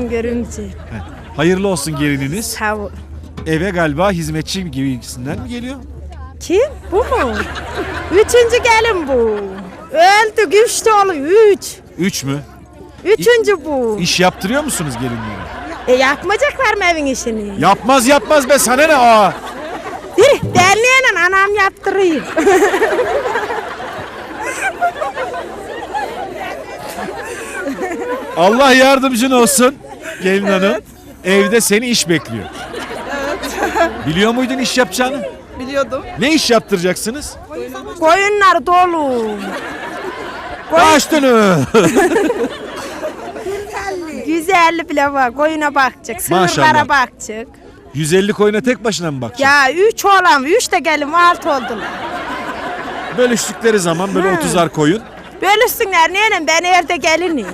görümce. Heh. Hayırlı olsun gelininiz. Sağ ol. Eve galiba hizmetçi gibisinden mi geliyor? Kim? Bu mu? Üçüncü gelin bu. Öldü güç dolu üç. Üç mü? Üçüncü bu. İş yaptırıyor musunuz gelinlere? E yapmayacaklar mı evin işini? Yapmaz yapmaz be sana ne aa? Derneğinin anam yaptırıyor. Allah yardımcın olsun gelin hanım. Evde seni iş bekliyor. Biliyor muydun iş yapacağını? Biliyordum. Ne iş yaptıracaksınız? Koyunlar dolu. Baş dönü. Güzelli bile var. Koyuna bakacak. Maşallah. Sığırlara bakacak. 150 koyuna tek başına mı bakacaksın? Ya üç oğlan, üç de gelin altı oldular. Bölüştükleri zaman böyle Ha. 30'ar koyun. Bölüşsünler neyle ben evde gelinim.